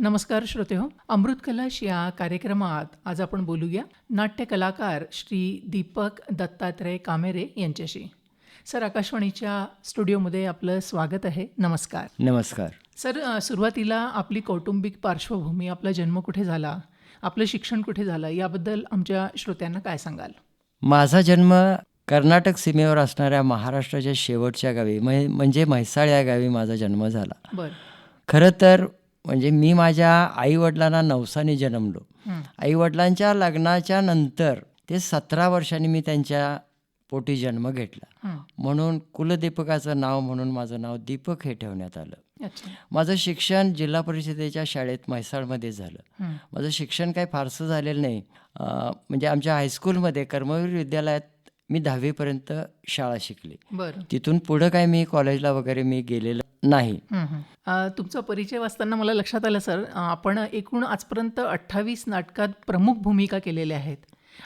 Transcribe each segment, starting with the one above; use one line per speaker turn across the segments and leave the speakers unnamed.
नमस्कार श्रोते हो. अमृत कलश या कार्यक्रमात आज आपण बोलूया नाट्य कलाकार श्री दीपक दत्तात्रय कामेरे यांच्याशी. सर आकाशवाणीच्या स्टुडिओमध्ये आपलं स्वागत आहे. नमस्कार.
नमस्कार.
सर सुरुवातीला आपली कौटुंबिक पार्श्वभूमी आपला जन्म कुठे झाला आपलं शिक्षण कुठे झालं याबद्दल आमच्या श्रोत्यांना काय सांगाल?
माझा जन्म कर्नाटक सीमेवर असणाऱ्या महाराष्ट्राच्या शेवटच्या गावी म्हणजे म्हैसाळ या गावी माझा जन्म झाला.
बरं.
खरं तर म्हणजे मी माझ्या आईवडिलांना नवसाने जन्मलो. आईवडिलांच्या लग्नाच्या नंतर ते सतरा वर्षांनी मी त्यांच्या पोटी जन्म घेतला. म्हणून कुलदीपकाचं नाव म्हणून माझं नाव दीपक हे ठेवण्यात आलं. माझं शिक्षण जिल्हा परिषदेच्या शाळेत म्हैसाळमध्ये झालं. माझं शिक्षण काही फारसं झालेलं नाही. म्हणजे आमच्या हायस्कूलमध्ये कर्मवीर विद्यालयात मी दहावीपर्यंत शाळा शिकली. तिथून पुढं काय मी कॉलेजला वगैरे मी गेलेलं नाही.
तुमचा परिचय वाचताना मला लक्षात आलं सर आपण एकूण आजपर्यंत अठ्ठावीस नाटकात प्रमुख भूमिका केलेल्या आहेत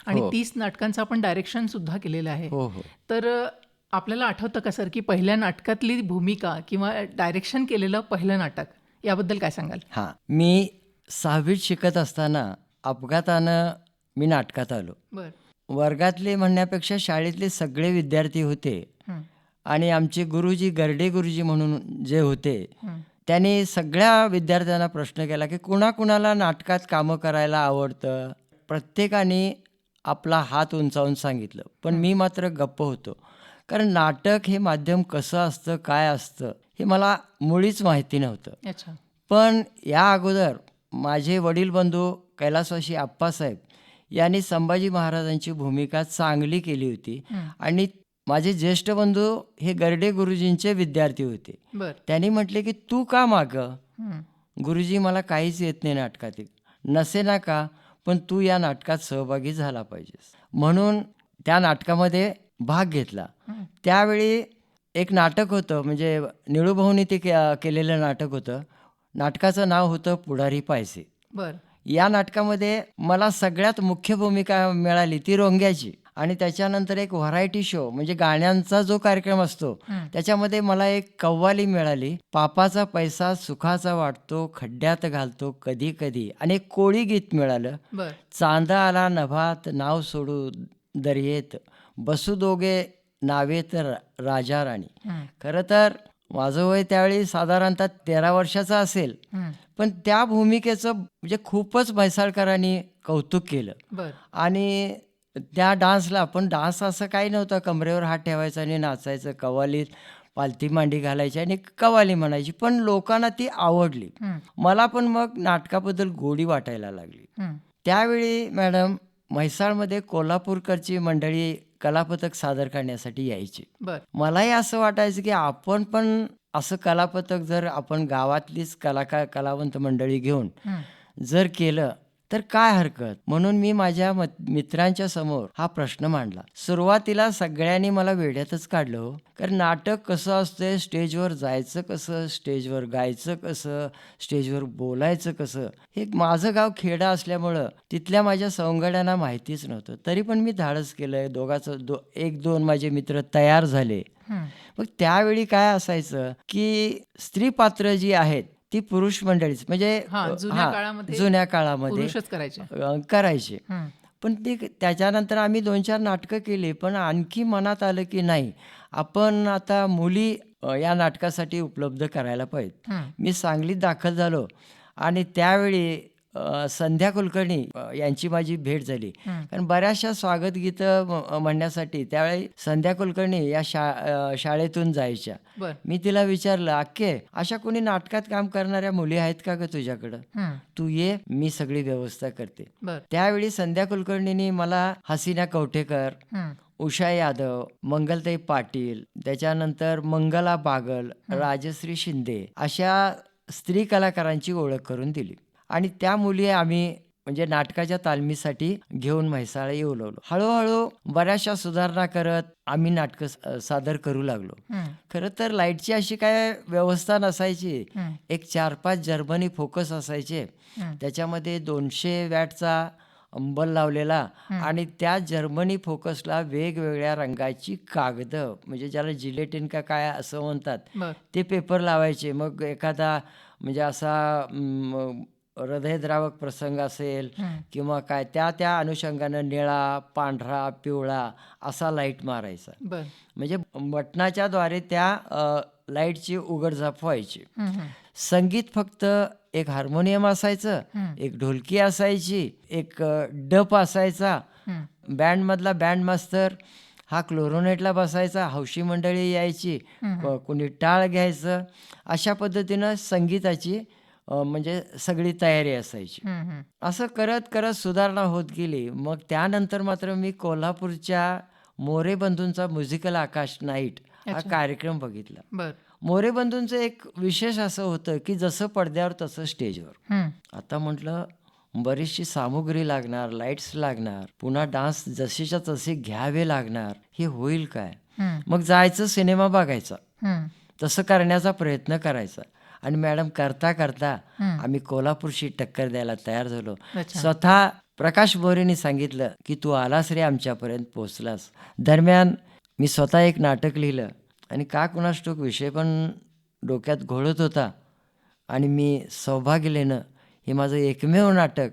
आणि
हो.
तीस नाटकांचं आपण डायरेक्शन सुद्धा केलेलं आहे.
हो हो.
तर आपल्याला आठवतं का सर की पहिल्या नाटकातली भूमिका किंवा डायरेक्शन केलेलं पहिलं नाटक? याबद्दल काय सांगाल?
हां. मी सहावीत शिकत असताना अपघातानं मी नाटकात आलो.
बर.
वर्गातले म्हणण्यापेक्षा शाळेतले सगळे विद्यार्थी होते. आणि आमचे गुरुजी गर्डे गुरुजी म्हणून जे होते त्यांनी सगळ्या विद्यार्थ्यांना प्रश्न केला की कुणाकुणाला नाटकात कामं करायला आवडतं? प्रत्येकाने आपला हात उंचावून सांगितलं. पण मी मात्र गप्प होतो. कारण नाटक हे माध्यम कसं असतं काय असतं हे मला मुळीच माहिती नव्हतं. पण या अगोदर माझे वडील बंधू कैलासवासी आप्पासाहेब यांनी संभाजी महाराजांची भूमिका चांगली केली होती. आणि माझे ज्येष्ठ बंधू हे गर्डे गुरुजींचे विद्यार्थी होते.
बर.
त्यांनी म्हटले की तू का मागं? गुरुजी मला काहीच येत नाही नाटकातील. नसे ना का पण तू या नाटकात सहभागी झाला पाहिजेस. म्हणून त्या नाटकामध्ये भाग घेतला. त्यावेळी एक नाटक होतं म्हणजे निळूभाऊनी ते के केलेलं नाटक होतं. नाटकाचं नाव होतं पुढारी पायसे.
बर.
या नाटकामध्ये मला सगळ्यात मुख्य भूमिका मिळाली ती रोंग्याची. आणि त्याच्यानंतर एक व्हरायटी शो म्हणजे गाण्यांचा जो कार्यक्रम असतो त्याच्यामध्ये मला एक कव्वाली मिळाली. पापाचा पैसा सुखाचा वाटतो खड्ड्यात घालतो कधी कधी. आणि एक कोळी गीत मिळालं. चांदा आला नभात नाव सोडू दर्येत. बसू दोघे नावेत र- राजा राणी. खरं तर माझं वय त्यावेळी साधारणतः तेरा वर्षाचं असेल. पण त्या भूमिकेचं म्हणजे खूपच म्हैसाळकरांनी कौतुक केलं. आणि त्या डान्सला पण डान्स असं काही नव्हतं. कमरेवर हात ठेवायचा आणि नाचायचं कवालीत पालथी मांडी घालायची आणि कवाली म्हणायची. पण लोकांना ती आवडली. मला पण मग नाटकाबद्दल गोडी वाटायला लागली. त्यावेळी मॅडम म्हैसाळमध्ये कोल्हापूरकडची मंडळी कलापथक सादर करण्यासाठी यायची. मलाही असं वाटायचं की आपण पण असं कलापथक जर आपण गावातलीच कलाकार कलावंत मंडळी घेऊन जर केलं तर काय हरकत? म्हणून मी माझ्या मत मित्रांच्या समोर हा प्रश्न मांडला. सुरुवातीला सगळ्यांनी मला वेड्यातच काढलं हो. कारण नाटक कसं असतंय स्टेजवर जायचं कसं स्टेजवर गायचं कसं स्टेजवर बोलायचं कसं? हे माझं गाव खेडा असल्यामुळं तिथल्या माझ्या सवंगड्यांना माहितीच नव्हतं. तरी पण मी धाडस केलंय. दोघाचं दो एक दोन माझे मित्र तयार झाले. मग त्यावेळी काय असायचं की स्त्री पात्र जी आहेत ती पुरुष मंडळीच. म्हणजे
हा, जुन्या
हा,
काळामध्ये
जुन्या काळामध्ये
पुरुषच करायचे.
अ, करायचे.
हं,
पण ते त्याच्यानंतर आम्ही दोन चार नाटकं केली पण आणखी मनात आलं की नाही आपण आता मुली अ, या नाटकासाठी उपलब्ध करायला पाहिजेत.
हं,
मी सांगलीत दाखल झालो आणि त्यावेळी संध्या कुलकर्णी यांची माझी भेट झाली. कारण बऱ्याचशा स्वागत गीतं म्हणण्यासाठी त्यावेळी संध्या कुलकर्णी या शा शाळेतून जायच्या. मी तिला विचारलं अक्के अशा कोणी नाटकात काम करणाऱ्या मुली आहेत का ग तुझ्याकडं? तू ये मी सगळी व्यवस्था करते. त्यावेळी संध्या कुलकर्णींनी मला हसीना कवठेकर उषा यादव मंगलताई पाटील त्याच्यानंतर मंगला बागल राजश्री शिंदे अशा स्त्री कलाकारांची ओळख करून दिली. आणि त्या मुली आम्ही म्हणजे नाटकाच्या तालमीसाठी घेऊन म्हैसाळ येऊ लागलो हळूहळू बऱ्याचशा सुधारणा करत आम्ही नाटकं सादर करू लागलो. खरं तर लाईटची अशी काय व्यवस्था नसायची. एक चार पाच जर्मनी फोकस असायचे. त्याच्यामध्ये दोनशे वॅटचा अंबल लावलेला आणि त्या जर्मनी फोकसला वेगवेगळ्या रंगाची कागदं म्हणजे ज्याला जिलेटिन का काय असं म्हणतात ते पेपर लावायचे. मग एखादा म्हणजे असा हृदयद्रावक प्रसंग असेल. किंवा काय त्या त्या अनुषंगानं निळा पांढरा पिवळा असा लाइट मारायचा म्हणजे बटनाच्या द्वारे त्या लाईटची उघडझाप व्हायची. संगीत फक्त एक हार्मोनियम असायचं. एक ढोलकी असायची एक डप असायचा
हं.
बँडमधला बँड मास्तर हा क्लोरोनेटला बसायचा हौशी मंडळी यायची कुणी टाळ घ्यायचं अशा पद्धतीनं संगीताची म्हणजे सगळी तयारी असायची. असं करत करत सुधारणा होत गेली. मग त्यानंतर मात्र मी कोल्हापूरच्या मोरे बंधूंचा म्युझिकल आकाश नाईट हा कार्यक्रम बघितला.
बर.
मोरे बंधूंचं एक विशेष असं होतं की जसं पडद्यावर तसं स्टेजवर.
हं.
आता म्हटलं बरीचशी सामुग्री लागणार लाईट्स लागणार पुन्हा डान्स जशीच्या तसे घ्यावे लागणार हे होईल काय. मग जायचं सिनेमा बघायचा. तसं करण्याचा प्रयत्न करायचा. आणि मॅडम करता करता. आम्ही कोल्हापूरशी टक्कर द्यायला तयार झालो. स्वतः प्रकाश मोरेंनी सांगितलं की तू आलास रे आमच्यापर्यंत पोचलास दरम्यान मी स्वतः एक नाटक लिहिलं आणि का कुणास ठाऊक विषय पण डोक्यात घोळत होता आणि मी सौभाग्यलेनं हे माझं एकमेव नाटक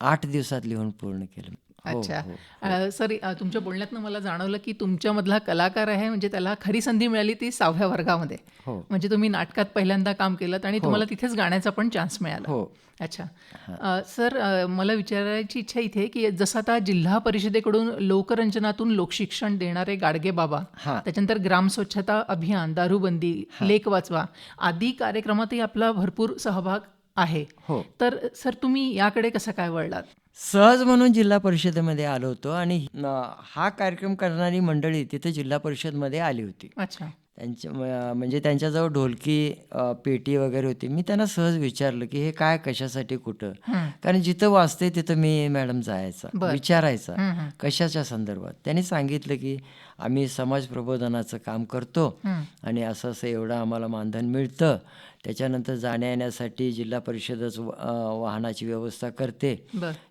आठ दिवसात लिहून पूर्ण केलं हो,
अच्छा.
हो.
अ, सर अ, तुमच्या बोलण्यातनं मला जाणवलं की तुमच्यामधला कलाकार आहे म्हणजे त्याला खरी संधी मिळाली ती सहाव्या वर्गामध्ये.
हो.
म्हणजे तुम्ही नाटकात पहिल्यांदा काम केलं आणि तुम्हाला तिथेच गाण्याचा पण चान्स मिळाला.
हो.
अच्छा. अ, सर अ, मला विचारायची इच्छा इथे की जसं आता जिल्हा परिषदेकडून लोकरंजनातून लोकशिक्षण देणारे गाडगे बाबा
हां.
त्याच्यानंतर ग्राम स्वच्छता अभियान दारूबंदी लेख वाचवा आदी कार्यक्रमातही आपला भरपूर सहभाग आहे.
हो.
तर सर तुम्ही याकडे कसं काय वळलात?
सहज म्हणून जिल्हा परिषदेमध्ये आलो होतो आणि हा कार्यक्रम करणारी मंडळी तिथे जिल्हा परिषदमध्ये आली होती.
अच्छा.
त्यांच्या म्हणजे त्यांच्याजवळ ढोलकी पेटी वगैरे होती. मी त्यांना सहज विचारलं की हे काय कशासाठी कुठं. कारण जिथं वाचते तिथं मी मॅडम जायचा. विचारायचा. कशाच्या संदर्भात? त्यांनी सांगितलं की आम्ही समाज प्रबोधनाचं काम करतो. आणि असं असं एवढं आम्हाला मानधन मिळतं. त्याच्यानंतर जाण्या येण्यासाठी जिल्हा परिषदच वाहनाची व्यवस्था करते.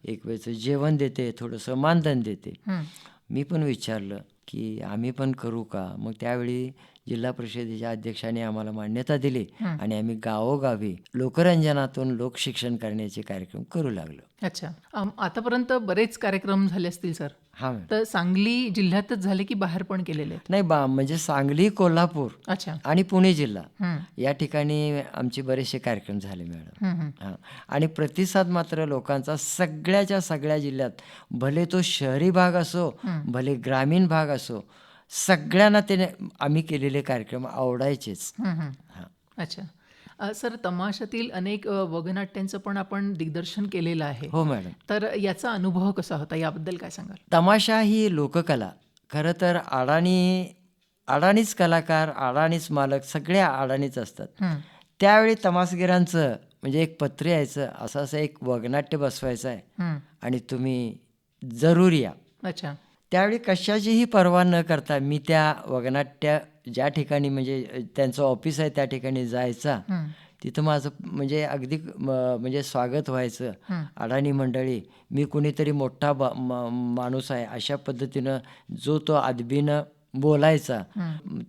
एक वेळचं जेवण देते थोडंसं मानधन देते. मी पण विचारलं की आम्ही पण करू का? मग त्यावेळी जिल्हा परिषदेच्या अध्यक्षाने आम्हाला मान्यता दिली आणि आम्ही गावोगावी लोकरंजनातून लोकशिक्षण करण्याचे कार्यक्रम करू लागलो.
अच्छा. आतापर्यंत बरेच कार्यक्रम झाले असतील सर.
हा
तर सांगली जिल्ह्यातच झाले की बाहेर पण केलेले
नाही बा म्हणजे सांगली कोल्हापूर
अच्छा.
आणि पुणे जिल्हा. या ठिकाणी आमचे बरेचसे कार्यक्रम झाले मॅडम. आणि प्रतिसाद मात्र लोकांचा सगळ्याच्या सगळ्या जिल्ह्यात भले तो शहरी भाग असो भले ग्रामीण भाग असो सगळ्यांना त्याने आम्ही केलेले कार्यक्रम आवडायचेच.
हं, अच्छा. सर तमाशातील अनेक वगनाट्यांचं पण आपण दिग्दर्शन केलेलं आहे.
हो मॅडम.
तर याचा अनुभव कसा होता? याबद्दल काय सांगाल?
तमाशा ही लोककला. खरं तर अडाणी अडाणीच कलाकार अडाणीच मालक सगळे अडाणीच असतात. त्यावेळी तमासगिरांचं म्हणजे एक पत्र यायचं असं असं एक वगनाट्य बसवायचं आहे. आणि तुम्ही जरूर या.
अच्छा.
त्यावेळी कशाचीही पर्वा न करता मी त्या वगनाट्य ज्या ठिकाणी म्हणजे त्यांचं ऑफिस आहे त्या ठिकाणी जायचा. तिथं माझं म्हणजे अगदी म्हणजे स्वागत व्हायचं. अडाणी मंडळी मी कुणीतरी मोठा माणूस आहे अशा पद्धतीनं जो तो आदबीनं बोलायचा.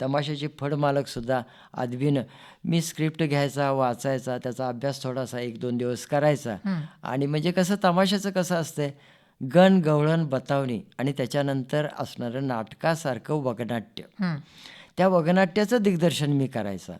तमाशाचे फड मालक सुद्धा आदबीनं मी स्क्रिप्ट घ्यायचा वाचायचा त्याचा अभ्यास थोडासा एक दोन दिवस करायचा. आणि म्हणजे कसं तमाशाचं कसं असतंय गण गवळण बतावणी आणि त्याच्यानंतर असणारं नाटकासारखं वगनाट्य. त्या वगनाट्याचं दिग्दर्शन मी करायचं.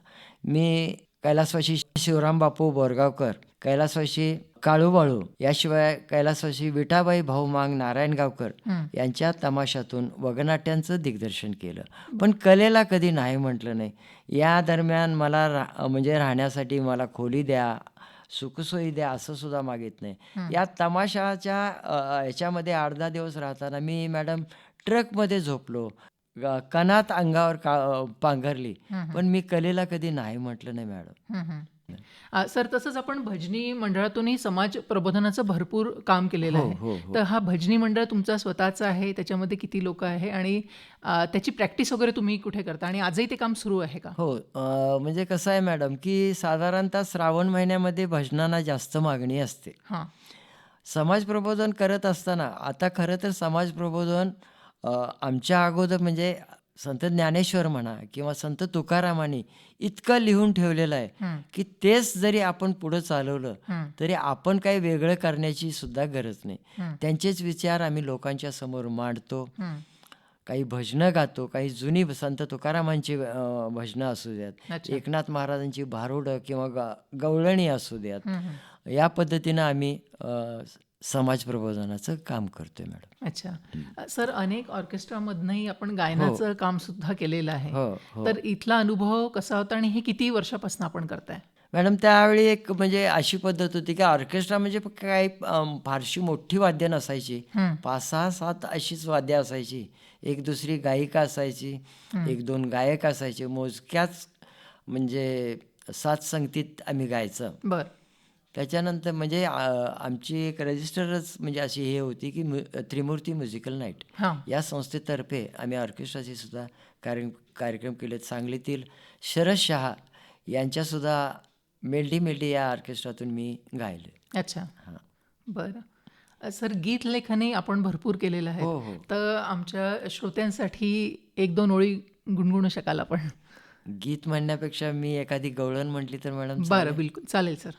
मी कैलासवासी शिवराम बापू बोरगावकर कैलासवासी काळूबाळू याशिवाय कैलासवासी विठाबाई भाऊ मांग नारायणगावकर यांच्या तमाशातून वगनाट्यांचं दिग्दर्शन केलं. पण कलेला कधी नाही म्हटलं नाही. या दरम्यान मला रा म्हणजे राहण्यासाठी मला खोली द्या सुखसोयी द्या असं सुद्धा मागित नाही या तमाशाच्या अ, याच्यामध्ये आठ दहा दिवस राहताना मी मॅडम ट्रकमध्ये झोपलो. कणात अंगावर का पांघरली. पण मी कलेला कधी नाही म्हटलं नाही मॅडम.
हं, हं. अ, सर तसंच आपण भजनी मंडळातूनही समाज प्रबोधनाचं भरपूर काम केलेलं
हो,
आहे
हो, हो.
तर हा भजनी मंडळ तुमचा स्वतःचा आहे त्याच्यामध्ये किती लोक आहे आणि त्याची प्रॅक्टिस वगैरे तुम्ही कुठे करता आणि आजही ते काम सुरू आहे का
हो अ, म्हणजे कसं आहे मॅडम की साधारणतः श्रावण महिन्यामध्ये भजनांना जास्त मागणी असते
हां
समाज प्रबोधन करत असताना आता खरं तर समाज प्रबोधन अ, आमच्या अगोदर म्हणजे संत ज्ञानेश्वर म्हणा किंवा संत तुकारामांनी इतकं लिहून ठेवलेलं आहे की तेच जरी आपण पुढं चालवलं तरी आपण काही वेगळं करण्याची सुद्धा गरज नाही. त्यांचेच विचार आम्ही लोकांच्या समोर मांडतो. काही भजनं गातो काही जुनी संत तुकारामांची भजनं असू द्यात. एकनाथ महाराजांची भारुडं किंवा गवळणी असू द्यात. या पद्धतीनं आम्ही समाज प्रबोधनाचं काम करतोय मॅडम.
अच्छा. सर अनेक ऑर्केस्ट्रामधनंही आपण गायनाचं काम सुद्धा केलेलं आहे.
हो हो.
तर इथला अनुभव कसा होता आणि हे किती वर्षापासून आपण करताय?
मॅडम त्यावेळी एक म्हणजे अशी पद्धत होती की ऑर्केस्ट्रा म्हणजे काही फारशी मोठी वाद्य नसायची.
हं,
पाच सहा सात अशीच वाद्य असायची. एक दुसरी गायिका असायची. एक दोन गायक असायचे. मोजक्याच म्हणजे सात संगतीत आम्ही गायचं.
बर.
त्याच्यानंतर म्हणजे आमची एक रजिस्टरच म्हणजे अशी हे होती की त्रिमूर्ती म्युझिकल नाईट.
हां.
या संस्थेतर्फे आम्ही ऑर्केस्ट्राचे सुद्धा कार्य कार्यक्रम केलेत सांगलीतील शरद शहा यांच्यासुद्धा मेलडी मेलडी या ऑर्केस्ट्रातून मी गायले.
अच्छा.
हां.
बरं. सर गीत लेखनही आपण भरपूर केलेलं आहे.
हो हो.
तर आमच्या श्रोत्यांसाठी एक दोन ओळी गुणगुणू शकाल आपण?
गीत म्हणण्यापेक्षा मी एखादी गवळण म्हटली तर मॅडम
बरं बिलकुल. चालेल सर.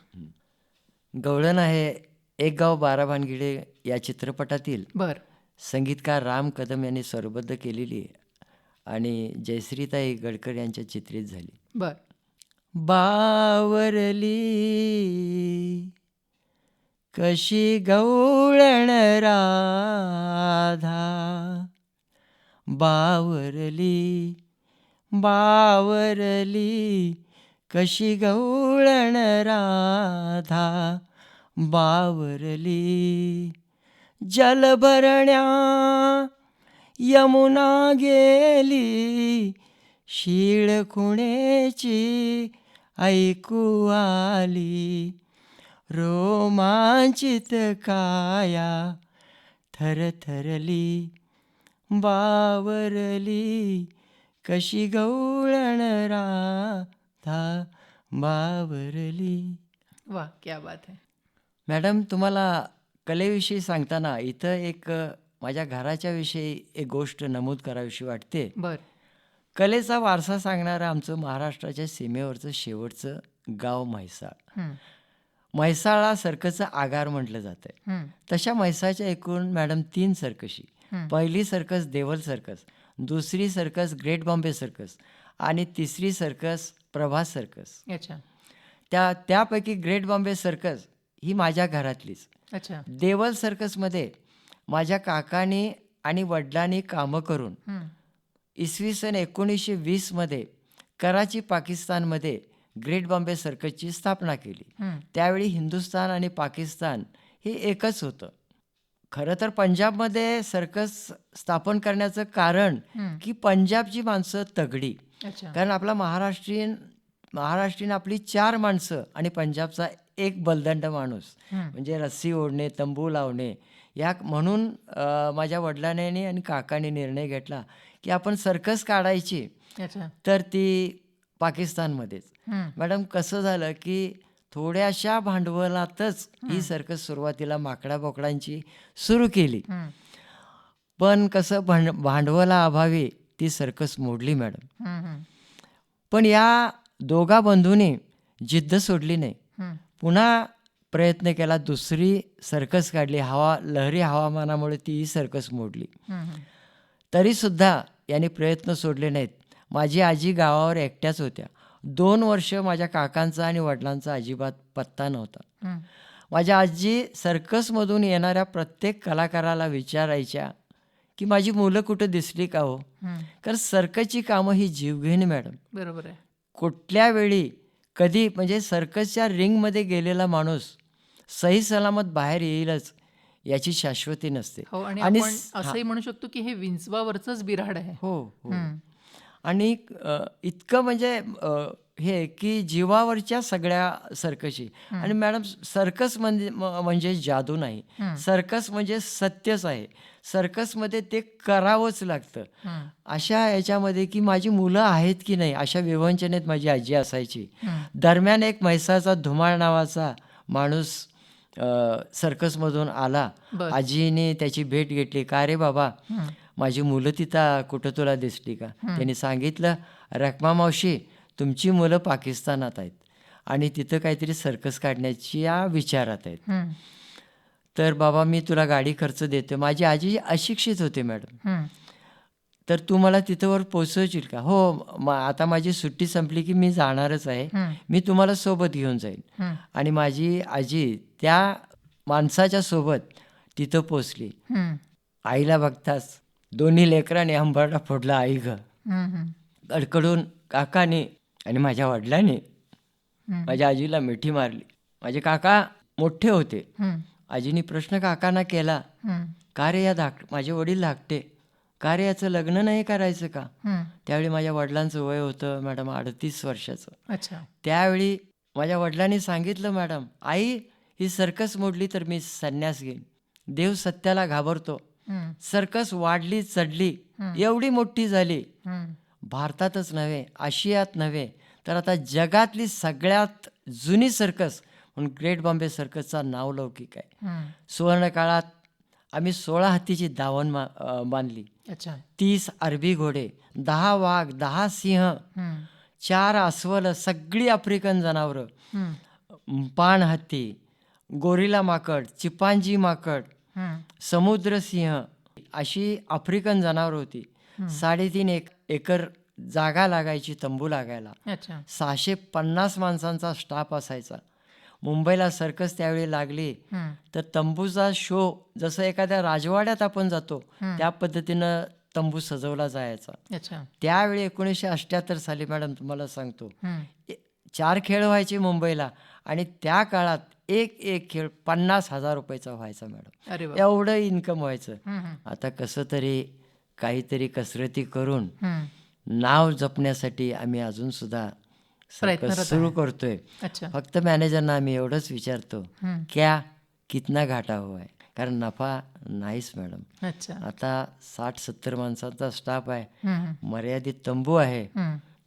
गवळण आहे एक गाव बारा भानगिडे या चित्रपटातील.
बर.
संगीतकार राम कदम यांनी स्वरबद्ध केलेली आणि जयश्रीताई गडकर यांच्या चित्रित झाली.
बर.
बावरली कशी गवळण राधा. बावरली बावरली कशी गवळण राधा बावरली. जलभरण्या यमुना गेली शीळ खुणेची ऐकू आली. रोमांचित काया थरथरली बावरली. कशी गवळण राधा बावरली.
वा क्या बात आहे
मॅडम तुम्हाला कलेविषयी सांगताना इथं एक माझ्या घराच्या विषयी एक गोष्ट नमूद करावीशी वाटते.
बर.
कलेचा वारसा सांगणारं आमचं महाराष्ट्राच्या सीमेवरचं शेवटचं गाव म्हैसाळ. म्हैसाळला सर्कसचं आगार म्हटलं जातं तशा म्हैसाळच्या एकूण मॅडम तीन सर्कशी. पहिली सर्कस देवल सर्कस. दुसरी सर्कस ग्रेट बॉम्बे सर्कस. आणि तिसरी सर्कस प्रभास सर्कस.
अच्छा.
त्या त्यापैकी ग्रेट बॉम्बे सर्कस ही माझ्या घरातलीच.
अच्छा.
देवल सर्कसमध्ये माझ्या काकाने आणि वडिलांनी कामं करून इसवी सन एकोणीसशे वीसमध्ये कराची पाकिस्तानमध्ये ग्रेट बॉम्बे सर्कसची स्थापना केली. त्यावेळी हिंदुस्थान आणि पाकिस्तान हे एकच होतं. खरं तर पंजाबमध्ये सर्कस स्थापन करण्याचं कारण. की पंजाबची माणसं तगडी. कारण आपला महाराष्ट्रीयन महाराष्ट्रीयन आपली चार माणसं आणि पंजाबचा एक बलदंड माणूस. म्हणजे रस्सी ओढणे तंबू लावणे या म्हणून माझ्या वडिलांनी आणि काकाने निर्णय घेतला की आपण सर्कस काढायची तर ती पाकिस्तानमध्येच. मॅडम कसं झालं की थोड्याशा भांडवलातच ही सर्कस सुरुवातीला माकडा बोकडांची सुरू केली. पण कसं भांड भांडवलाअभावी ती सर्कस मोडली मॅडम. पण या दोघा बंधूंनी जिद्द सोडली नाही. पुन्हा प्रयत्न केला दुसरी सर्कस काढली हवा लहरी हवामानामुळे ती सर्कस मोडली. तरीसुद्धा यांनी प्रयत्न सोडले नाहीत. माझी आजी गावावर एकट्याच होत्या. दोन वर्ष माझ्या काकांचा आणि वडिलांचा अजिबात पत्ता नव्हता. माझ्या आजी सर्कसमधून येणाऱ्या प्रत्येक कलाकाराला विचारायच्या की माझी मुलं कुठं दिसली का हो. कारण सर्कसची कामं ही जीवघेणी मॅडम.
बरोबर आहे.
कुठल्या वेळी कधी म्हणजे सर्कसच्या रिंगमध्ये गेलेला माणूस सही सलामत बाहेर येईलच याची शाश्वती नसते.
हो आणि असंही म्हणू शकतो की हे विंचवावरचंच बिराड आहे.
हो. हं, आणि अ, इतकं म्हणजे अ, हे की जीवावरच्या सगळ्या सर्कशी आणि मॅडम सर्कस म्हणजे म- म्हणजे जादू नाही.
हं.
सर्कस म्हणजे सत्यच आहे. सर्कसमध्ये ते करावंच लागतं.
हं,
अशा याच्यामध्ये की माझी मुलं आहेत की नाही अशा विवंचनेत माझी आजी असायची.
हं.
दरम्यान एक म्हैसाचा धुमाळ नावाचा माणूस अ, सर्कसमधून आला.
बरं.
आजीने त्याची भेट घेतली. का रे बाबा?
हं.
माझी मुलं तिथं कुठं तुला दिसली का? त्यांनी सांगितलं रखमा मावशी तुमची मुलं पाकिस्तानात आहेत आणि तिथं काहीतरी सर्कस काढण्याची या विचारात आहेत.
हं,
तर बाबा मी तुला गाडी खर्च देतो माझी आजी अशिक्षित होते मॅडम. तर तू मला तिथंवर पोचवशील का? हो म आता माझी सुट्टी संपली की मी जाणारच आहे. मी तुम्हाला सोबत घेऊन जाईन.
हं,
आणि माझी आजी त्या माणसाच्या सोबत तिथं पोचली आईला बघताच दोन्ही लेकराने अंबरडा फोडला आई ग कडकडून काकाने आणि माझ्या वडिलांनी. माझ्या आजीला मिठी मारली. माझे काका मोठे होते. आजीने प्रश्न काकांना केला का रे या धाक माझे वडील धाकटे? का रे याचं लग्न नाही करायचं का. त्यावेळी माझ्या वडिलांचं वय होतं मॅडम अडतीस वर्षाचं.
अच्छा.
त्यावेळी माझ्या वडिलांनी सांगितलं मॅडम आई ही सर्कस मोडली तर मी संन्यास घेईन. देव सत्याला घाबरतो. सर्कस वाढली चढली एवढी मोठी झाली. भारतातच नव्हे आशियात नव्हे तर आता जगातली सगळ्यात जुनी सर्कस म्हणून ग्रेट बॉम्बे सर्कसचा नावलौकिक आहे.
हं.
सुवर्णकाळात आम्ही सोळा हत्तीची दावण बांधली. तीस अरबी घोडे दहा वाघ दहा सिंह चार अस्वल सगळी आफ्रिकन जनावरं. पाण हत्ती गोरिला माकड चिपांजी माकड
हं,
समुद्र सिंह अशी आफ्रिकन जनावर होती. साडेतीन एक एकर जागा लागायची तंबू लागायला. सहाशे पन्नास माणसांचा स्टाफ असायचा. मुंबईला सर्कस त्यावेळी लागली. तर तंबूचा शो जसं एखाद्या राजवाड्यात आपण जातो त्या पद्धतीनं तंबू सजवला जायचा. त्यावेळी एकोणीसशे अठ्ठ्याहत्तर साली मॅडम तुम्हाला सांगतो. चार खेळ व्हायचे मुंबईला आणि त्या काळात एक एक खेळ पन्नास हजार रुपयाचा व्हायचा मॅडम. एवढं इन्कम व्हायचं. आता कसं तरी काहीतरी कसरती करून. नाव जपण्यासाठी आम्ही अजून सुद्धा सुरू करतोय. फक्त मॅनेजरना आम्ही एवढंच विचारतो क्या कितना घाटा हुआ है? कारण नफा नाहीच मॅडम. आता साठ सत्तर माणसांचा स्टाफ आहे. मर्यादित तंबू आहे.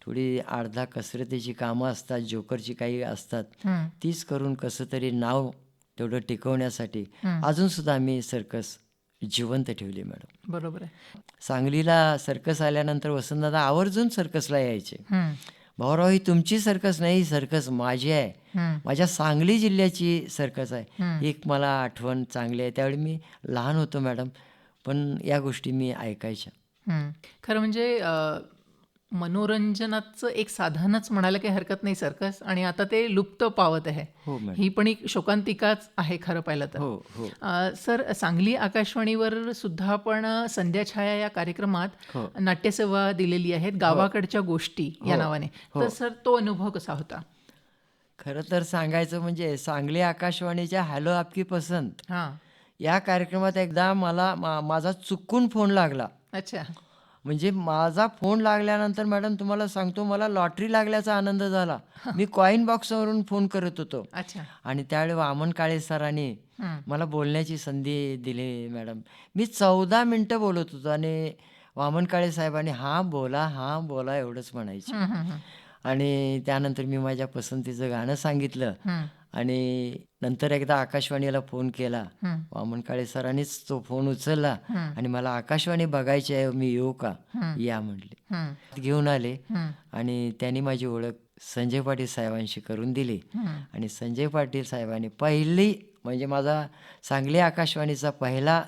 थोडी अर्धा कसरतीची कामं असतात जोकरची काही असतात तीच करून कसं तरी नाव तेवढं टिकवण्यासाठी. अजून सुद्धा आम्ही सर्कस जिवंत ठेवली मॅडम.
बरोबर आहे.
सांगलीला सर्कस आल्यानंतर वसंतदादा आवर्जून सर्कसला यायचे. भाऊराव ही तुमची सर्कस नाही ही सर्कस माझी आहे. माझ्या सांगली जिल्ह्याची सर्कस आहे. एक मला आठवण चांगली आहे. त्यावेळी मी लहान होतो मॅडम पण या गोष्टी मी ऐकायच्या.
खरं म्हणजे मनोरंजनाचं एक साधनच म्हणायला काही हरकत नाही सर्कस. आणि आता ते लुप्त पावत आहे.
हो
ही पण एक शोकांतिकाच आहे खरं पाहिलं तर.
हो हो.
सर सांगली आकाशवाणीवर सुद्धा आपण अ, संध्या छाया या कार्यक्रमात
हो.
नाट्यसेवा दिलेली आहेत गावाकडच्या गोष्टी या नावाने. तर सर तो अनुभव कसा होता?
खरं तर सांगायचं म्हणजे सांगली आकाशवाणीच्या हॅलो आपकी पसंत
हां.
या कार्यक्रमात एकदा मला मा माझा चुकून फोन लागला.
अच्छा.
म्हणजे माझा फोन लागल्यानंतर मॅडम तुम्हाला सांगतो मला लॉटरी लागल्याचा आनंद झाला. मी कॉईन बॉक्सवरून फोन करत होतो.
अच्छा.
आणि त्यावेळी वामन काळे सरांनी मला बोलण्याची संधी दिली मॅडम. मी चौदा मिनटं बोलत होतो आणि वामन काळे साहेबांनी हां बोला हां बोला एवढंच म्हणायचे. आणि त्यानंतर मी माझ्या पसंतीचं गाणं सांगितलं. आणि नंतर एकदा आकाशवाणीला फोन केला. वामन काळे सरांनीच तो फोन उचलला. आणि मला आकाशवाणी बघायची आहे मी येऊ का. या म्हटले. घेऊन आले आणि त्यांनी माझी ओळख संजय पाटील साहेबांशी करून दिली. आणि संजय पाटील साहेबांनी पहिली म्हणजे माझा सांगली आकाशवाणीचा पहिला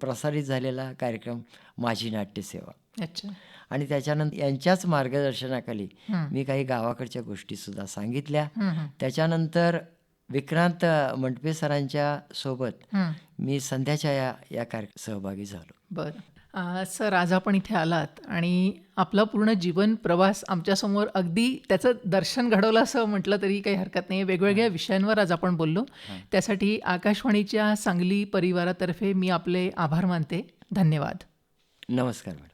प्रसारित झालेला कार्यक्रम माझी नाट्यसेवा.
अच्छा.
आणि त्याच्यानंतर यांच्याच मार्गदर्शनाखाली मी काही गावाकडच्या गोष्टीसुद्धा सांगितल्या.
हं, हं,
त्याच्यानंतर विक्रांत मंडपे सरांच्या सोबत. मी संध्याच्या या या कार्य सहभागी झालो.
बरं. सर आज आपण इथे आलात आणि आपला पूर्ण जीवन प्रवास आमच्यासमोर अगदी त्याचं दर्शन घडवलं असं म्हटलं तरी काही हरकत नाही वेगवेगळ्या विषयांवर आज आपण बोललो. त्यासाठी आकाशवाणीच्या सांगली परिवारातर्फे मी आपले आभार मानते. धन्यवाद.
नमस्कार मॅडम.